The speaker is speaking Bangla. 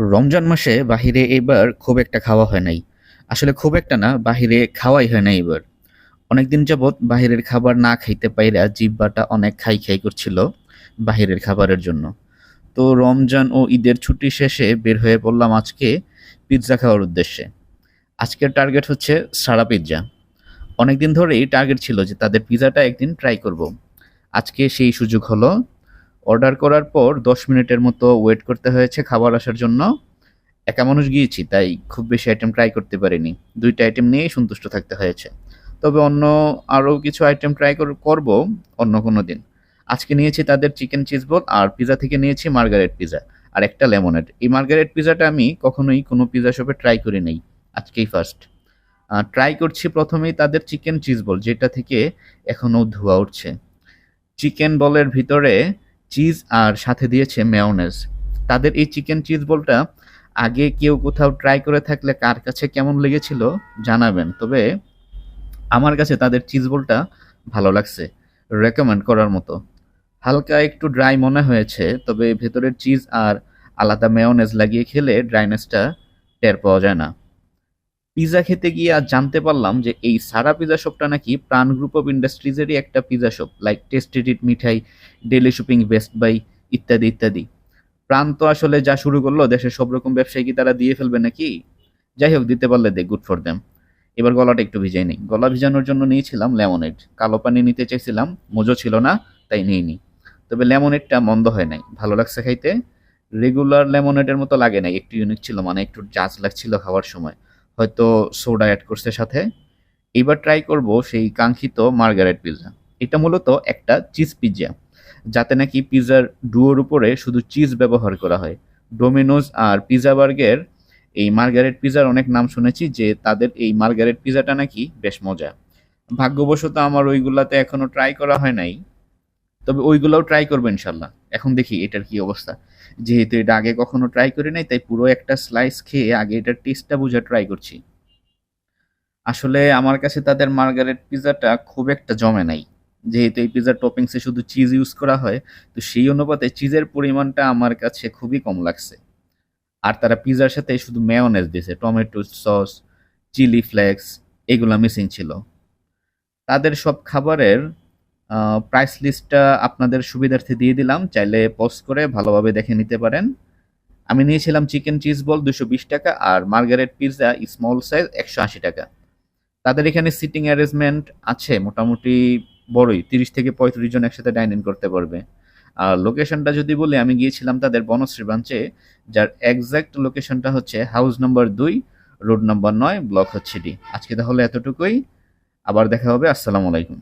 রমজান মাসে বাহিরে এবার খুব একটা খাওয়া হয় নাই। আসলে খুব একটা না, বাহিরে খাওয়াই হয় না এবার। অনেকদিন যাবৎ বাহিরের খাবার না খাইতে পাইরা জিব্বাটা অনেক খাই খাই করছিল বাহিরের খাবারের জন্য। তো রমজান ও ঈদের ছুটি শেষে বের হয়ে পড়লাম আজকে পিৎজা খাওয়ার উদ্দেশ্যে। আজকের টার্গেট হচ্ছে সারা পিৎজা। অনেকদিন ধরেই টার্গেট ছিল যে তাদের পিৎজাটা একদিন ট্রাই করব। আজকে সেই সুযোগ হলো অর্ডার করার পর দশ মিনিটের মতো ওয়েট করতে হয়েছে খাবার আসার জন্য। একা মানুষ গিয়েছি, তাই খুব বেশি আইটেম ট্রাই করতে পারিনি। দুইটা আইটেম নিয়েই সন্তুষ্ট থাকতে হয়েছে। তবে অন্য আরও কিছু আইটেম ট্রাই করব অন্য কোনো দিন। আজকে নিয়েছি তাদের চিকেন চিজ বল আর পিজা থেকে নিয়েছি মার্গারেট পিজা আর একটা লেমনেড এই মার্গারেট পিজাটা আমি কখনোই কোনো পিজা শপে ট্রাই করি নাই, আজকেই ফার্স্ট ট্রাই করছি প্রথমেই তাদের চিকেন চিজ বল যেটা থেকে এখনও ধোয়া উঠছে। চিকেন বলের ভিতরে চিজ আর সাথে দিয়েছে মেয়নেজ তাদের এই চিকেন চিজ বলটা আগে কেউ কোথাও ট্রাই করে থাকলে কার কাছে কেমন লেগেছিল জানাবেন। তবে আমার কাছে তাদের চিজ বলটা ভালো লাগছে রেকমেন্ড করার মতো। হালকা একটু ড্রাই মনে হয়েছে, তবে ভেতরের চিজ আর আলাদা মেয়নেজ লাগিয়ে খেলে ড্রাইনেসটা টের পাওয়া যায় না। পিজা খেতে গিয়ে আজ জানতে পারলাম যে এই সারা পিজা শপটা নাকি প্রাণ গ্রুপ অফ ইন্ডাস্ট্রিজেরই একটা pizza shop like tested it Mithai daily shopping best buy ইত্যাদি ইত্যাদি। প্রাণ তো আসলে যা শুরু করল, দেশের সব রকম ব্যবসায়ী কি তারা দিয়ে ফেলবে নাকি? যাই হোক, দিতে পারলে দে গুড ফর দেম এবার গলাটা একটু ভিজাই নেই। গলা ভিজানোর জন্য নিয়েছিলাম লেমনেড কালো পানি নিতে চাইছিলাম, মজো ছিল না, তাই নিইনি। তবে লেমনেডটা মন্দ হয় নাই। ভালো লাগছে খাইতে। রেগুলার লেমনেডের মতো লাগে নাই। একটু ইউনিক ছিল মানে একটু জাজ লাগছিল খাওয়ার সময়। হয়তো সোডা অ্যাড করছে সাথে। এইবার ট্রাই করব সেই কাঙ্ক্ষিত মার্গারেট পিৎজা এটা মূলত একটা চিজ পিৎজা যাতে নাকি পিৎজার ডুয়োর উপরে শুধু চিজ ব্যবহার করা হয়। ডোমিনোজ আর পিৎজা বার্গের এই মার্গারেট পিৎজার অনেক নাম শুনেছি যে তাদের এই মার্গারেট পিৎজাটা নাকি বেশ মজা। ভাগ্যবশত আমার ওইগুলাতে এখনও ট্রাই করা হয় নাই। তবে ওইগুলোও ট্রাই করব ইনশাল্লাহ। এখন দেখি এটার কি অবস্থা। যেহেতু এটা আগে কখনো ট্রাই করি নাই, তাই পুরো একটা স্লাইস খেয়ে আগে এটার টেস্টটা বুঝে ট্রাই করছি। আসলে আমার কাছে তাদের মার্গারেট পিৎজাটা খুব একটা জমে নাই। যেহেতু এই পিৎজার টপিংসে শুধু চিজ ইউজ করা হয়, তো সেই অনুপাতে চিজের পরিমাণটা আমার কাছে খুবই কম লাগছে। আর তারা পিৎজার সাথে শুধু মেয়নেজ দিয়েছে টমেটো সস চিলি ফ্লেক্স এগুলো মিসিং ছিল। তাদের সব খাবারের প্রাইস লিস্টটা আপনাদের সুবিধার্থে দিয়ে দিলাম। চাইলে পজ করে ভালোভাবে দেখে নিতে পারেন। আমি নিয়েছিলাম চিকেন চিজ বল দুশো বিশ টাকা আর মার্গারেট পিৎজা স্মল সাইজ একশো আশি টাকা। তাদের এখানে সিটিং অ্যারেঞ্জমেন্ট আছে, মোটামুটি বড়ই, তিরিশ থেকে পঁয়ত্রিশ জন একসাথে ডাইন ইন করতে পারবে। আর লোকেশনটা যদি বলি, আমি গিয়েছিলাম তাদের বনশ্রী ব্রাঞ্চে যার একজ্যাক্ট লোকেশনটা হচ্ছে হাউস নাম্বার দুই রোড নাম্বার নয় ব্লক হচ্ছে ডি আজকে তাহলে এতটুকুই। আবার দেখা হবে, আসসালামু আলাইকুম।